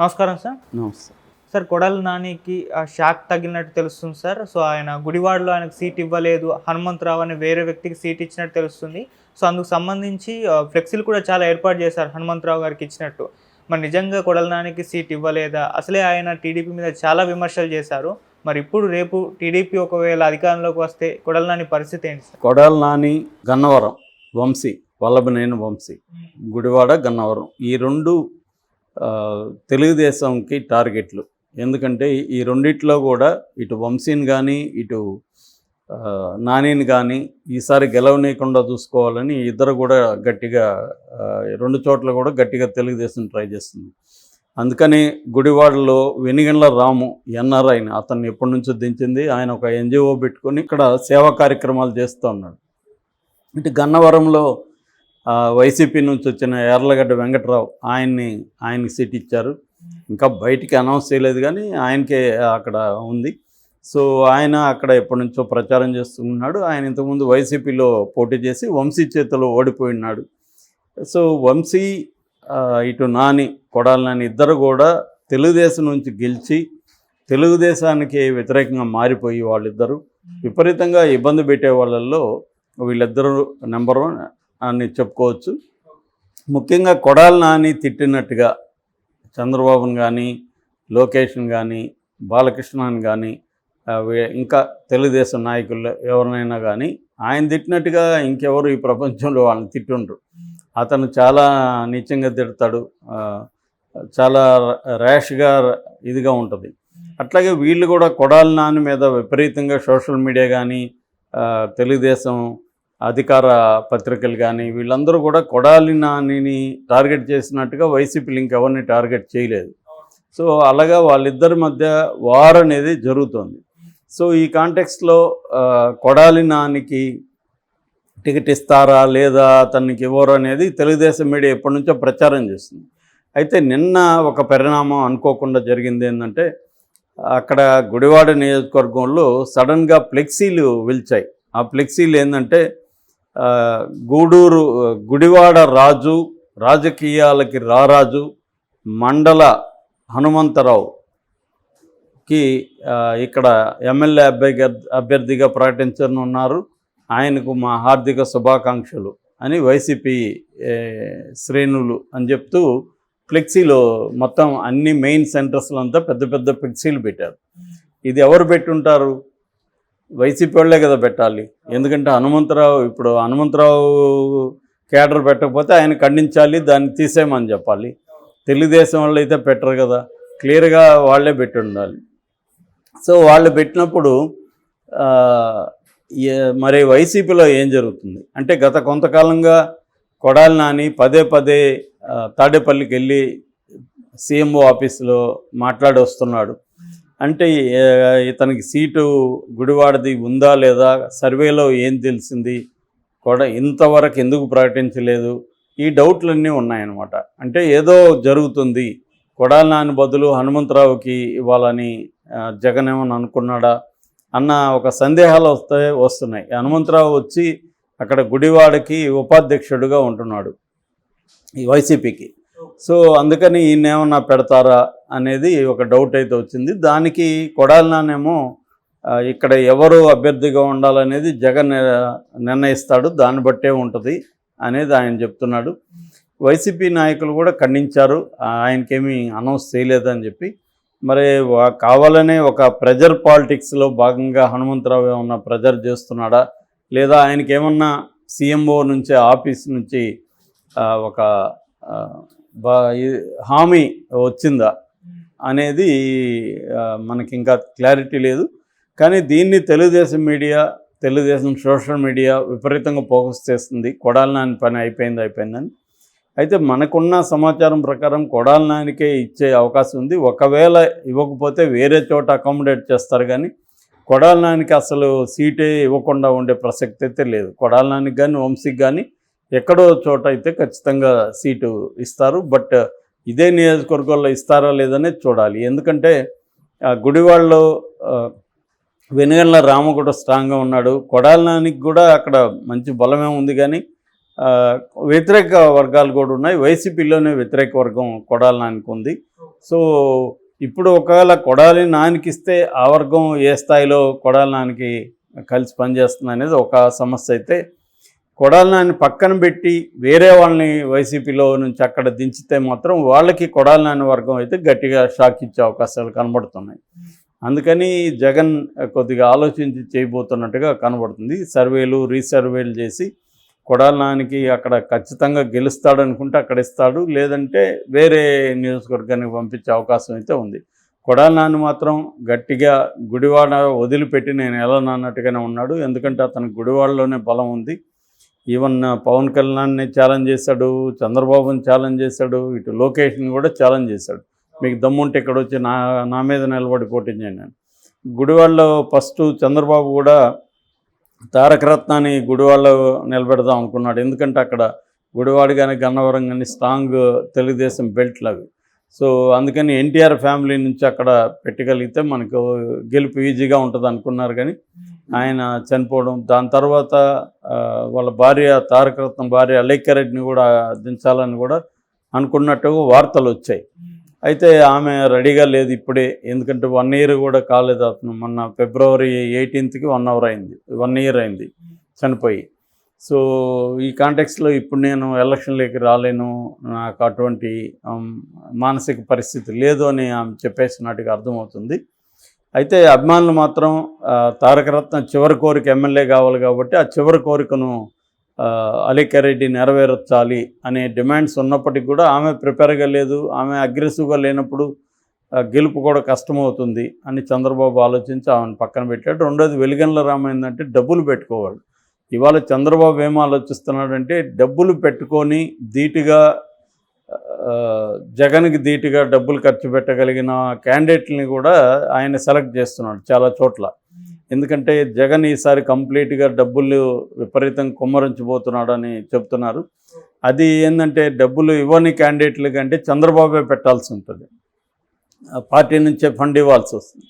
నమస్కారం సార్. నమస్తే. సార్ కొడాలి నానికి ఆ షాక్ తగిలినట్టు తెలుస్తుంది సార్. సో ఆయన గుడివాడలో ఆయనకు సీట్ ఇవ్వలేదు. హనుమంతరావు అనే వేరే వ్యక్తికి సీట్ ఇచ్చినట్టు తెలుస్తుంది. సో అందుకు సంబంధించి ఫ్లెక్సీలు కూడా చాలా ఏర్పాటు చేశారు హనుమంతరావు గారికి ఇచ్చినట్టు. మరి నిజంగా కొడాలి నానికి సీట్ ఇవ్వలేదా? అసలే ఆయన టీడీపీ మీద చాలా విమర్శలు చేశారు. మరి ఇప్పుడు రేపు టీడీపీ ఒకవేళ అధికారంలోకి వస్తే కొడాలి నాని పరిస్థితి ఏంటి సార్? కొడాలి నాని గన్నవరం వంశీ వల్లభనేని వంశీ గుడివాడ గన్నవరం ఈ రెండు తెలుగుదేశంకి టార్గెట్లు. ఎందుకంటే ఈ రెండిట్లో కూడా ఇటు వంశీని కానీ ఇటు నానిని కానీ ఈసారి గెలవనీయకుండా చూసుకోవాలని ఇద్దరు కూడా గట్టిగా రెండు చోట్ల కూడా గట్టిగా తెలుగుదేశం ట్రై చేస్తుంది. అందుకని గుడివాడలో వెనిగండ్ల రాము ఎన్ఆర్ఐని అతన్ని ఎప్పటి నుంచో దించింది. ఆయన ఒక ఎన్జిఓ పెట్టుకొని ఇక్కడ సేవా కార్యక్రమాలు చేస్తూ ఉన్నాడు. ఇటు గన్నవరంలో వైసీపీ నుంచి వచ్చిన ఎర్లగడ్డ వెంకట్రావు ఆయన్ని ఆయనకి సీట్ ఇచ్చారు. ఇంకా బయటికి అనౌన్స్ చేయలేదు కానీ ఆయనకే అక్కడ ఉంది. సో ఆయన అక్కడ ఎప్పటి నుంచో ప్రచారం చేస్తున్నాడు ఆయన ఇంతకుముందు వైసీపీలో పోటీ చేసి వంశీ చేతిలో ఓడిపోయినాడు సో వంశీ ఇటు నాని కొడాలి నాని ఇద్దరు కూడా తెలుగుదేశం నుంచి గెలిచి తెలుగుదేశానికి వ్యతిరేకంగా మారిపోయి వాళ్ళిద్దరూ. విపరీతంగా ఇబ్బంది పెట్టే వాళ్ళల్లో వీళ్ళిద్దరూ నెంబర్ వన్. అని చెప్పుకోవచ్చు. ముఖ్యంగా కొడాలి నాని తిట్టినట్టుగా చంద్రబాబును కానీ లోకేష్ని కానీ బాలకృష్ణని కానీ ఇంకా తెలుగుదేశం నాయకుల్లో ఎవరినైనా కానీ ఆయన తిట్టినట్టుగా ఇంకెవరు ఈ ప్రపంచంలో వాళ్ళని తిట్టుండ్రు. అతను చాలా నీచంగా తిడతాడు. చాలా ర్యాష్గా ఇదిగా ఉంటుంది. అట్లాగే వీళ్ళు కూడా కొడాలి నాని మీద విపరీతంగా సోషల్ మీడియా కానీ తెలుగుదేశం అధికార పత్రికలు కానీ వీళ్ళందరూ కూడా కొడాలి నానిని టార్గెట్ చేసినట్టుగా వైసీపీలు ఇంకెవరిని టార్గెట్ చేయలేదు. సో అలాగా వాళ్ళిద్దరి మధ్య వార్ అనేది జరుగుతుంది. సో ఈ కాంటెక్స్లో కొడాలి నానికి టికెట్ ఇస్తారా లేదా అతనికి ఇవ్వరు అనేది తెలుగుదేశం మీడియా ఎప్పటి నుంచో ప్రచారం చేస్తుంది. అయితే నిన్న ఒక పరిణామం అనుకోకుండా జరిగింది ఏంటంటే అక్కడ గుడివాడ నియోజకవర్గంలో సడన్గా ఫ్లెక్సీలు వెలిచాయి. ఆ ఫ్లెక్సీలు ఏంటంటే గూడూరు గుడివాడ రాజు రాజకీయాలకి రారాజు మండల హనుమంతరావుకి ఇక్కడ ఎమ్మెల్యే అభ్యర్థి అభ్యర్థిగా ప్రకటించనున్నారు. ఆయనకు మా హార్దిక శుభాకాంక్షలు అని వైసీపీ శ్రేణులు అని చెప్తూ ఫ్లెక్సీలో మొత్తం అన్ని మెయిన్ సెంటర్స్లో అంతా పెద్ద పెద్ద ఫ్లెక్సీలు పెట్టారు. ఇది ఎవరు పెట్టుంటారు? వైసీపీ వాళ్ళే కదా పెట్టాలి. ఎందుకంటే హనుమంతరావు ఇప్పుడు హనుమంతరావు కేడర్ పెట్టకపోతే ఆయన ఖండించాలి దాన్ని తీసేయమని చెప్పాలి. తెలుగుదేశం వాళ్ళు అయితే పెట్టరు కదా. క్లియర్గా వాళ్ళే పెట్టి ఉండాలి. సో వాళ్ళు పెట్టినప్పుడు మరి వైసీపీలో ఏం జరుగుతుంది? అంటే గత కొంతకాలంగా కొడాలి నాని పదే పదే తాడేపల్లికి వెళ్ళి సీఎంఓ ఆఫీసులో మాట్లాడి వస్తున్నాడు అంటే ఇతనికి సీటు గుడివాడది ఉందా లేదా సర్వేలో ఏం తెలిసింది కూడా ఇంతవరకు ఎందుకు ప్రకటించలేదు ఈ డౌట్లన్నీ ఉన్నాయన్నమాట. అంటే ఏదో జరుగుతుంది కొడాలి నాని బదులు హనుమంతరావుకి ఇవ్వాలని జగన్ ఏమని అనుకున్నాడా అన్న ఒక సందేహాలు వస్తాయి వస్తున్నాయి. హనుమంతరావు వచ్చి అక్కడ గుడివాడకి ఉపాధ్యక్షుడిగా ఉంటున్నాడు ఈ వైసీపీకి. సో అందుకని ఈయన ఏమన్నా పెడతారా అనేది ఒక డౌట్ అయితే వచ్చింది. దానికి కొడాలి నానేమో ఇక్కడ ఎవరు అభ్యర్థిగా ఉండాలనేది జగన్ నిర్ణయిస్తాడు దాన్ని బట్టే ఉంటుంది అనేది ఆయన చెప్తున్నాడు. వైసీపీ నాయకులు కూడా ఖండించారు ఆయనకేమీ అనౌన్స్ చేయలేదని చెప్పి. మరి వా- కావాలనే ఒక ప్రెజర్ పాలిటిక్స్లో భాగంగా హనుమంతరావు ఏమన్నా ప్రెజర్ చేస్తున్నాడా? లేదా ఆయనకి ఏమన్నా సీఎంఓ నుంచి ఆఫీస్ నుంచి ఒక బా ఈ- హామీ వచ్చిందా? అనేది మనకి ఇంకా క్లారిటీ లేదు. కానీ దీన్ని Telugu Desam media Telugu Desam social media విపరీతంగా ఫోకస్ చేస్తుంది. కొడాలి నాని పని అయిపోయింది అయిపోయిందని. అయితే మనకున్న సమాచారం ప్రకారం కొడాలి నానికే ఇచ్చే అవకాశం ఉంది. ఒకవేళ ఇవ్వకపోతే వేరే చోట అకామిడేట్ చేస్తారు కానీ కొడాలి నానికి అసలు సీటే ఇవ్వకుండా ఉండే ప్రసక్తి అయితే లేదు. కొడాలి నానికి కానీ వంశీకి కానీ ఎక్కడో చోట అయితే ఖచ్చితంగా సీటు ఇస్తారు. బట్ ఇదే నియోజకవర్గంలో ఇస్తారా లేదనేది చూడాలి. ఎందుకంటే ఆ, గుడివాడలో ఆ, వెనుగండ్ల రాము కూడా స్ట్రాంగ్గా ఉన్నాడు. కొడాలనానికి కూడా అక్కడ మంచి బలమే ఉంది కానీ వ్యతిరేక వర్గాలు కూడా ఉన్నాయి. వైసీపీలోనే వ్యతిరేక వర్గం కొడాలి నానికి ఉంది. సో ఇప్పుడు ఒకవేళ కొడాలి నానికి ఇస్తే ఆ వర్గం ఏ స్థాయిలో కొడాలి నానికి కలిసి పనిచేస్తుంది అనేది ఒక సమస్య అయితే కొడాలనాన్ని పక్కన పెట్టి వేరే వాళ్ళని వైసీపీలో నుంచి అక్కడ దించితే మాత్రం వాళ్ళకి కొడాలి నాని వర్గం అయితే గట్టిగా షాక్ ఇచ్చే అవకాశాలు కనబడుతున్నాయి. అందుకని జగన్ కొద్దిగా ఆలోచించి చేయబోతున్నట్టుగా కనబడుతుంది. సర్వేలు రీసర్వేలు చేసి కొడాలి నానికి అక్కడ ఖచ్చితంగా గెలుస్తాడు అనుకుంటే అక్కడ ఇస్తాడు. లేదంటే వేరే నియోజకవర్గానికి పంపించే అవకాశం అయితే ఉంది. కొడాలనాన్ని మాత్రం గట్టిగా గుడివాడ వదిలిపెట్టి నేను ఎలా నాన్నట్టుగానే ఉన్నాడు. ఎందుకంటే అతనికి గుడివాడలోనే బలం ఉంది. ఈవెన్ పవన్ కళ్యాణ్ని ఛాలెంజ్ చేశాడు చంద్రబాబుని ఛాలెంజ్ చేశాడు ఇటు లోకేష్ని కూడా ఛాలెంజ్ చేశాడు. మీకు దమ్ముంటే ఇక్కడ వచ్చి నా నా మీద నిలబడి పోటీ చేయండి అని. ఫస్ట్ చంద్రబాబు కూడా తారక రత్నాన్ని గుడివాడలో నిలబెడదాం అనుకున్నాడు. ఎందుకంటే అక్కడ గుడివాడ కానీ గన్నవరం కానీ స్ట్రాంగ్ తెలుగుదేశం బెల్ట్లు అవి. సో అందుకని ఎన్టీఆర్ ఫ్యామిలీ నుంచి అక్కడ పెట్టగలిగితే మనకు గెలుపు ఈజీగా ఉంటుంది అనుకున్నారు కానీ ఆయన చనిపోవడం దాని తర్వాత వాళ్ళ భార్య తారకరత్నం భార్య అలేఖ్యారెడ్డిని కూడా దించాలని కూడా అనుకున్నట్టుగా వార్తలు వచ్చాయి. అయితే ఆమె రెడీగా లేదు ఇప్పుడే ఎందుకంటే వన్ ఇయర్ కూడా కాలేదు అతను. మొన్న ఫిబ్రవరి ఎయిటీన్త్కి వన్ అవర్ అయింది వన్ ఇయర్ అయింది చనిపోయి. సో ఈ కాంటెక్స్లో ఇప్పుడు నేను ఎలక్షన్లోకి రాలేను నాకు అటువంటి మానసిక పరిస్థితి లేదు అని ఆమె చెప్పేసినట్టుగా అర్థమవుతుంది. అయితే అభిమానులు మాత్రం తారకరత్న చివరి కోరిక ఎమ్మెల్యే కావాలి కాబట్టి ఆ చివరి కోరికను అలీకారెడ్డి నెరవేర్చాలి అనే డిమాండ్స్ ఉన్నప్పటికీ కూడా ఆమె ప్రిపేర్గా లేదు ఆమె అగ్రెసివ్గా లేనప్పుడు గెలుపు కూడా కష్టమవుతుంది అని చంద్రబాబు ఆలోచించి ఆమెను పక్కన పెట్టాడు. రెండోది వెలిగండ్ల రామైందంటే డబ్బులు పెట్టుకోవాలి. ఇవాళ చంద్రబాబు ఏం ఆలోచిస్తున్నాడంటే డబ్బులు పెట్టుకొని ధీటుగా జగన్కి ధీటుగా డబ్బులు ఖర్చు పెట్టగలిగిన క్యాండిడేట్ని కూడా ఆయన సెలెక్ట్ చేస్తున్నాడు చాలా చోట్ల. ఎందుకంటే జగన్ ఈసారి కంప్లీట్గా డబ్బులు విపరీతంగా కుమ్మరించబోతున్నాడని చెప్తున్నారు. అది ఏంటంటే డబ్బులు ఇవ్వని క్యాండిడేట్ల కంటే చంద్రబాబే పెట్టాల్సి ఉంటుంది. పార్టీ నుంచే ఫండ్ ఇవ్వాల్సి వస్తుంది.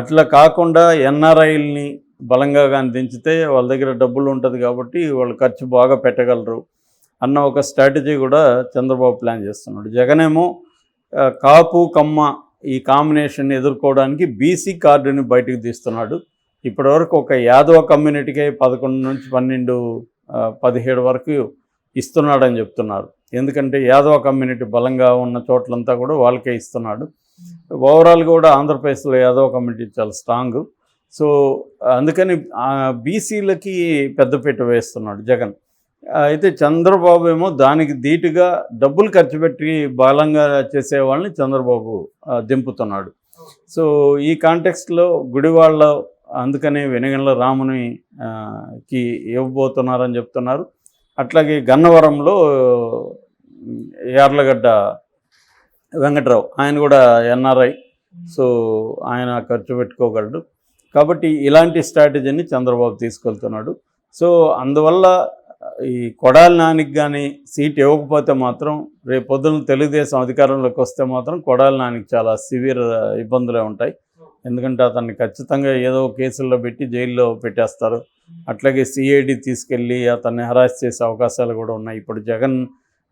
అట్లా కాకుండా ఎన్ఆర్ఐల్ని బలంగా కానీ దించితే వాళ్ళ దగ్గర డబ్బులు ఉంటుంది కాబట్టి వాళ్ళు ఖర్చు బాగా పెట్టగలరు. అన్న ఒక స్ట్రాటజీ కూడా చంద్రబాబు ప్లాన్ చేస్తున్నాడు. జగనేమో కాపు కమ్మ ఈ కాంబినేషన్ ఎదుర్కోవడానికి బీసీ కార్డుని బయటకు తీస్తున్నాడు. ఇప్పటివరకు ఒక యాదవ కమ్యూనిటీకే పదకొండు నుంచి పన్నెండు పదిహేడు వరకు ఇస్తున్నాడని చెప్తున్నారు. ఎందుకంటే యాదవ కమ్యూనిటీ బలంగా ఉన్న చోట్లంతా కూడా వాళ్ళకే ఇస్తున్నాడు. ఓవరాల్ కూడా ఆంధ్రప్రదేశ్లో యాదవ కమ్యూనిటీ చాలా స్ట్రాంగ్ సో అందుకని బీసీలకి పెద్దపీట వేస్తున్నాడు జగన్. అయితే చంద్రబాబు ఏమో దానికి ధీటుగా డబ్బులు ఖర్చు పెట్టి బలంగా చేసే వాళ్ళని చంద్రబాబు దింపుతున్నాడు. సో ఈ కాంటెక్స్ట్లో గుడివాళ్ళ అందుకనే వెనగండ్ల రాముని కి ఇవ్వబోతున్నారని చెప్తున్నారు. అట్లాగే గన్నవరంలో యార్లగడ్డ వెంకట్రావు ఆయన కూడా ఎన్ఆర్ఐ సో ఆయన ఖర్చు పెట్టుకోగలడు. కాబట్టి ఇలాంటి స్ట్రాటజీని చంద్రబాబు తీసుకెళ్తున్నాడు. సో అందువల్ల ఈ కొడాలి నానికి కానీ సీట్ ఇవ్వకపోతే మాత్రం రేపు పొద్దున తెలుగుదేశం అధికారంలోకి వస్తే మాత్రం కొడాలి నానికి చాలా సివియర్ ఇబ్బందులే ఉంటాయి. ఎందుకంటే అతన్ని ఖచ్చితంగా ఏదో కేసుల్లో పెట్టి జైల్లో పెట్టేస్తారు. అట్లాగే సిఐడి తీసుకెళ్ళి అతన్ని హరాస్ చేసే అవకాశాలు కూడా ఉన్నాయి. ఇప్పుడు జగన్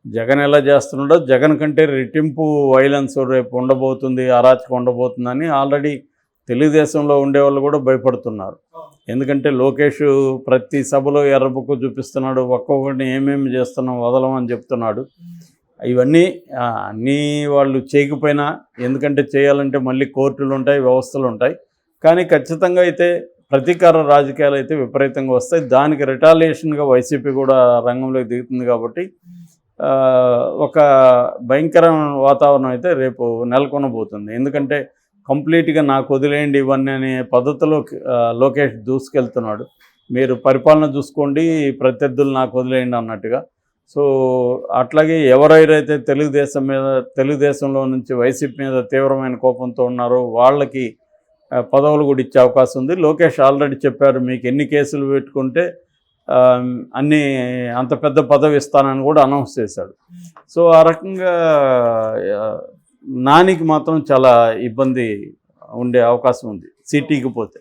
జగన్ ఎలా చేస్తున్నాడో జగన్ కంటే రెట్టింపు వైలెన్స్ రేపు ఉండబోతుంది అరాచకం ఉండబోతుందని ఆల్రెడీ తెలుగుదేశంలో ఉండేవాళ్ళు కూడా భయపడుతున్నారు. ఎందుకంటే లోకేష్ ప్రతి సభలో ఎర్రబుక్కు చూపిస్తున్నాడు ఒక్కొక్కటిని ఏమేమి చేస్తున్నాం వదలమని చెప్తున్నాడు. ఇవన్నీ అన్నీ వాళ్ళు చేయకపోయినా ఎందుకంటే చేయాలంటే మళ్ళీ కోర్టులు ఉంటాయి వ్యవస్థలు ఉంటాయి. కానీ ఖచ్చితంగా అయితే ప్రతీకార రాజకీయాలు అయితే విపరీతంగా వస్తాయి. దానికి రిటాలియేషన్గా వైసీపీ కూడా రంగంలోకి దిగుతుంది కాబట్టి ఒక భయంకరమైన వాతావరణం అయితే రేపు నెలకొనబోతుంది. ఎందుకంటే కంప్లీట్గా నాకు వదిలేయండి ఇవన్నీ అనే పద్ధతిలో లోకేష్ దూసుకెళ్తున్నాడు. మీరు పరిపాలన చూసుకోండి ప్రత్యర్థులు నాకు వదిలేయండి అన్నట్టుగా. సో అట్లాగే ఎవరెవరైతే తెలుగుదేశం మీద తెలుగుదేశంలో నుంచి వైసీపీ మీద తీవ్రమైన కోపంతో ఉన్నారో వాళ్ళకి పదవులు కూడా ఇచ్చే అవకాశం ఉంది. లోకేష్ ఆల్రెడీ చెప్పారు మీకు ఎన్ని కేసులు పెట్టుకుంటే అన్ని అంత పెద్ద పదవి ఇస్తానని కూడా అనౌన్స్ చేశాడు. సో ఆ రకంగా నానికి మాత్రం చాలా ఇబ్బంది ఉండే అవకాశం ఉంది. సిటీకి పోతే.